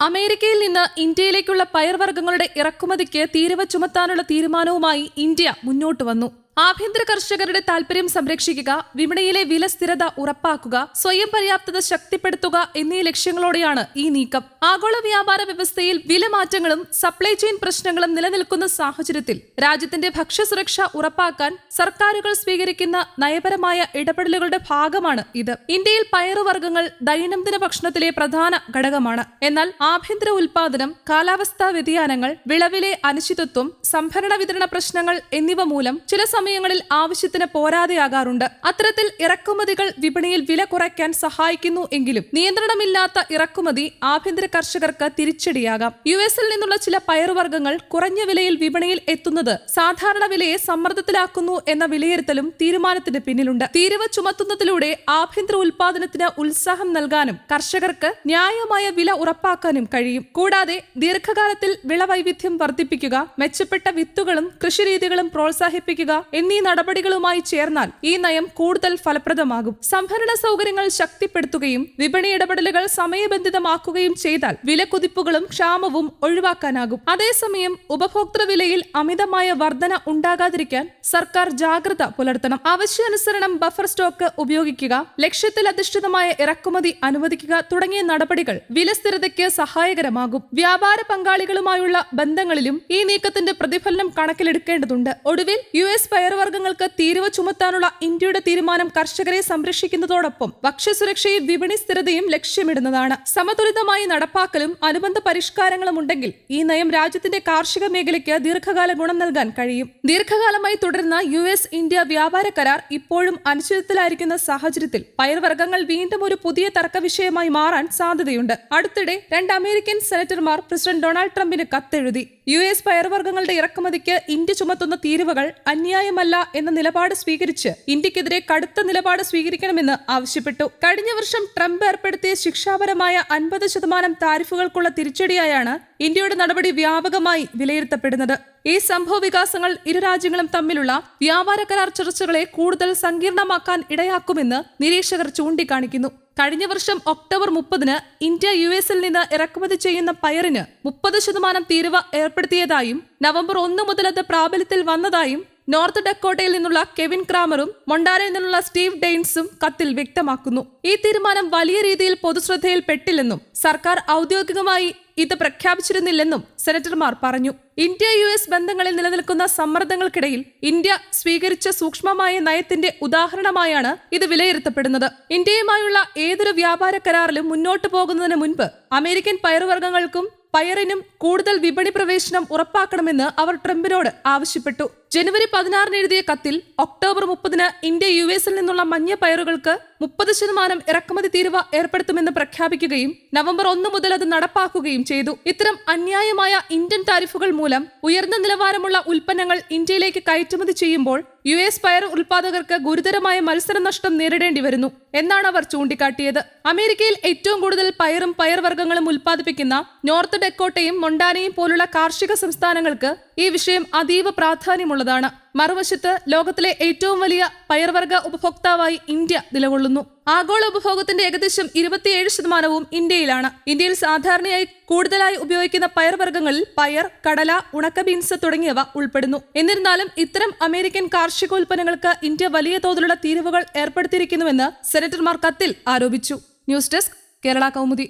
അമേരിക്കയിൽ നിന്ന് ഇന്ത്യയിലേക്കുള്ള പയർവർഗങ്ങളുടെ ഇറക്കുമതിക്ക് തീരുവ ചുമത്താനുള്ള തീരുമാനവുമായി ഇന്ത്യ മുന്നോട്ട് വന്നു. ആഭ്യന്തര കർഷകരുടെ താൽപര്യം സംരക്ഷിക്കുക വിപണിയിലെ വില സ്ഥിരത ഉറപ്പാക്കുക സ്വയം പര്യാപ്തത ശക്തിപ്പെടുത്തുക എന്നീ ലക്ഷ്യങ്ങളോടെയാണ് ഈ നീക്കം. ആഗോള വ്യാപാര വ്യവസ്ഥയിൽ വിലമാറ്റങ്ങളും സപ്ലൈ ചെയിൻ പ്രശ്നങ്ങളും നിലനിൽക്കുന്ന സാഹചര്യത്തിൽ രാജ്യത്തിന്റെ ഭക്ഷ്യസുരക്ഷ ഉറപ്പാക്കാൻ സർക്കാരുകൾ സ്വീകരിക്കുന്ന നയപരമായ ഇടപെടലുകളുടെ ഭാഗമാണ് ഇത്. ഇന്ത്യയിൽ പയറുവർഗങ്ങൾ ദൈനംദിന ഭക്ഷണത്തിലെ പ്രധാന ഘടകമാണ്. എന്നാൽ ആഭ്യന്തര ഉൽപാദനം കാലാവസ്ഥാ വ്യതിയാനങ്ങൾ വിളവിലെ അനിശ്ചിതത്വം സംഭരണ വിതരണ പ്രശ്നങ്ങൾ എന്നിവ മൂലം ചില സമയങ്ങളിൽ ആവശ്യത്തിന് പോരാതെയാകാറുണ്ട്. അത്തരത്തിൽ ഇറക്കുമതികൾ വിപണിയിൽ വില കുറയ്ക്കാൻ സഹായിക്കുന്നു എങ്കിലും നിയന്ത്രണമില്ലാത്ത ഇറക്കുമതി ആഭ്യന്തര കർഷകർക്ക് തിരിച്ചടിയാകാം. യു എസിൽ നിന്നുള്ള ചില പയറുവർഗങ്ങൾ കുറഞ്ഞ വിലയിൽ വിപണിയിൽ എത്തുന്നത് സാധാരണ വിലയെ സമ്മർദ്ദത്തിലാക്കുന്നു എന്ന വിലയിരുത്തലും തീരുമാനത്തിന് പിന്നിലുണ്ട്. തീരുവ ചുമത്തുന്നതിലൂടെ ആഭ്യന്തര ഉൽപാദനത്തിന് ഉത്സാഹം നൽകാനും കർഷകർക്ക് ന്യായമായ വില ഉറപ്പാക്കാനും കഴിയും. കൂടാതെ ദീർഘകാലത്തിൽ വിളവൈവിധ്യം വർദ്ധിപ്പിക്കുക മെച്ചപ്പെട്ട വിത്തുകളും കൃഷിരീതികളും പ്രോത്സാഹിപ്പിക്കുക എന്നീ നടപടികളുമായി ചേർന്നാൽ ഈ നയം കൂടുതൽ ഫലപ്രദമാകും. സംഭരണ സൗകര്യങ്ങൾ ശക്തിപ്പെടുത്തുകയും വിപണി ഇടപെടലുകൾ സമയബന്ധിതമാക്കുകയും ചെയ്താൽ വിലക്കുതിപ്പുകളും ക്ഷാമവും ഒഴിവാക്കാനാകും. അതേസമയം ഉപഭോക്തൃ വിലയിൽ അമിതമായ വർധന ഉണ്ടാകാതിരിക്കാൻ സർക്കാർ ജാഗ്രത പുലർത്തണം. ആവശ്യാനുസരണം ബഫർ സ്റ്റോക്ക് ഉപയോഗിക്കുക ലക്ഷ്യത്തിൽ അധിഷ്ഠിതമായ ഇറക്കുമതി അനുവദിക്കുക തുടങ്ങിയ നടപടികൾ വിലസ്ഥിരതയ്ക്ക് സഹായകരമാകും. വ്യാപാര പങ്കാളികളുമായുള്ള ബന്ധങ്ങളിലും ഈ നീക്കത്തിന്റെ പ്രതിഫലനം കണക്കിലെടുക്കേണ്ടതുണ്ട്. ഒടുവിൽ യു എസ് പയർവർഗങ്ങൾക്ക് തീരുവ ചുമത്താനുള്ള ഇന്ത്യയുടെ തീരുമാനം കർഷകരെ സംരക്ഷിക്കുന്നതോടൊപ്പം ഭക്ഷ്യസുരക്ഷയും വിപണി സ്ഥിരതയും ലക്ഷ്യമിടുന്നതാണ്. സമതുലിതമായി നടപ്പാക്കലും അനുബന്ധ പരിഷ്കാരങ്ങളും ഉണ്ടെങ്കിൽ ഈ നയം രാജ്യത്തിന്റെ കാർഷിക മേഖലയ്ക്ക് ദീർഘകാല ഗുണം നൽകാൻ കഴിയും. ദീർഘകാലമായി തുടരുന്ന യു എസ് ഇന്ത്യ വ്യാപാര കരാർ ഇപ്പോഴും അനിശ്ചിതത്തിലായിരിക്കുന്ന സാഹചര്യത്തിൽ പയർവർഗങ്ങൾ വീണ്ടും ഒരു പുതിയ തർക്ക വിഷയമായി മാറാൻ സാധ്യതയുണ്ട്. അടുത്തിടെ രണ്ട് അമേരിക്കൻ സെനറ്റർമാർ പ്രസിഡന്റ് ഡൊണാൾഡ് ട്രംപിന് കത്തെഴുതി. യു എസ് പയർവർഗങ്ങളുടെ ഇറക്കുമതിക്ക് ഇന്ത്യ ചുമത്തുന്ന തീരുവകൾ അന്യായമല്ല എന്ന നിലപാട് സ്വീകരിച്ച് ഇന്ത്യക്കെതിരെ കടുത്ത നിലപാട് സ്വീകരിക്കണമെന്ന് ആവശ്യപ്പെട്ടു. കഴിഞ്ഞ വർഷം ട്രംപ് ഏർപ്പെടുത്തിയ ശിക്ഷാപരമായ അൻപത് ശതമാനം താരിഫുകൾക്കുള്ള തിരിച്ചടിയായാണ് ഇന്ത്യയുടെ നടപടി വ്യാപകമായി വിലയിരുത്തപ്പെടുന്നത്. ഈ സംഭവ വികാസങ്ങൾ ഇരു രാജ്യങ്ങളും തമ്മിലുള്ള വ്യാപാര കരാർ ചർച്ചകളെ കൂടുതൽ സങ്കീർണമാക്കാൻ ഇടയാക്കുമെന്ന് നിരീക്ഷകർ ചൂണ്ടിക്കാണിക്കുന്നു. കഴിഞ്ഞ വർഷം ഒക്ടോബർ മുപ്പതിന് ഇന്ത്യ യു എസിൽ നിന്ന് ഇറക്കുമതി ചെയ്യുന്ന പയറിന് മുപ്പത് ശതമാനം തീരുവ ഏർപ്പെടുത്തിയതായും നവംബർ ഒന്ന് മുതൽ അത് പ്രാബല്യത്തിൽ വന്നതായും നോർത്ത് ഡക്കോട്ടയിൽ നിന്നുള്ള കെവിൻ ക്രാമറും മൊണ്ടാരയിൽ നിന്നുള്ള സ്റ്റീവ് ഡെയിൻസും കത്തിൽ വ്യക്തമാക്കുന്നു. ഈ തീരുമാനം വലിയ രീതിയിൽ പൊതുശ്രദ്ധയിൽ പെട്ടില്ലെന്നും സർക്കാർ ഔദ്യോഗികമായി ഇത് പ്രഖ്യാപിച്ചിരുന്നില്ലെന്നും സെനറ്റർമാർ പറഞ്ഞു. ഇന്ത്യ യു എസ് ബന്ധങ്ങളിൽ നിലനിൽക്കുന്ന സമ്മർദ്ദങ്ങൾക്കിടയിൽ ഇന്ത്യ സ്വീകരിച്ച സൂക്ഷ്മമായ നയത്തിന്റെ ഉദാഹരണമായാണ് ഇത് വിലയിരുത്തപ്പെടുന്നത്. ഇന്ത്യയുമായുള്ള ഏതൊരു വ്യാപാര കരാറിലും മുന്നോട്ടു പോകുന്നതിന് മുൻപ് അമേരിക്കൻ പയറുവർഗങ്ങൾക്കും പയറിനും കൂടുതൽ വിപണി പ്രവേശനം ഉറപ്പാക്കണമെന്ന് അവർ ട്രംപിനോട് ആവശ്യപ്പെട്ടു. ജനുവരി പതിനാറിന് എഴുതിയ കത്തിൽ ഒക്ടോബർ മുപ്പതിന് ഇന്ത്യ യു എസിൽ നിന്നുള്ള മഞ്ഞ പയറുകൾക്ക് മുപ്പത് ശതമാനം ഇറക്കുമതി തീരുവ ഏർപ്പെടുത്തുമെന്ന് പ്രഖ്യാപിക്കുകയും നവംബർ ഒന്ന് മുതൽ അത് നടപ്പാക്കുകയും ചെയ്തു. ഇത്തരം അന്യായമായ ഇന്ത്യൻ താരിഫുകൾ മൂലം ഉയർന്ന നിലവാരമുള്ള ഉൽപ്പന്നങ്ങൾ ഇന്ത്യയിലേക്ക് കയറ്റുമതി ചെയ്യുമ്പോൾ യു എസ് പയർ ഉൽപാദകർക്ക് ഗുരുതരമായ മത്സര നഷ്ടം നേരിടേണ്ടി വരുന്നു എന്നാണ് അവർ ചൂണ്ടിക്കാട്ടിയത്. അമേരിക്കയിൽ ഏറ്റവും കൂടുതൽ പയറും പയർവർഗങ്ങളും ഉൽപ്പാദിപ്പിക്കുന്ന നോർത്ത് ഡെക്കോട്ടയും മൊണ്ടാനയും പോലുള്ള കാർഷിക സംസ്ഥാനങ്ങൾക്ക് ഈ വിഷയം അതീവ പ്രാധാന്യമുള്ളതാണ്. മറുവശത്ത് ലോകത്തിലെ ഏറ്റവും വലിയ പയർവർഗ ഉപഭോക്താവായി ഇന്ത്യ നിലകൊള്ളുന്നു. ആഗോള ഉപഭോഗത്തിന്റെ ഏകദേശം ഇരുപത്തിയേഴ് ശതമാനവും ഇന്ത്യയിലാണ്. ഇന്ത്യയിൽ സാധാരണയായി കൂടുതലായി ഉപയോഗിക്കുന്ന പയർവർഗങ്ങളിൽ പയർ കടല ഉണക്ക ബീൻസ് തുടങ്ങിയവ ഉൾപ്പെടുന്നു. എന്നിരുന്നാലും ഇത്തരം അമേരിക്കൻ കാർഷികോൽപ്പന്നങ്ങൾക്ക് ഇന്ത്യ വലിയ തോതിലുള്ള തീരുവകൾ ഏർപ്പെടുത്തിയിരിക്കുന്നുവെന്ന് സെനറ്റർമാർ കത്തിൽ ആരോപിച്ചു. News desk Kerala Kaumudi.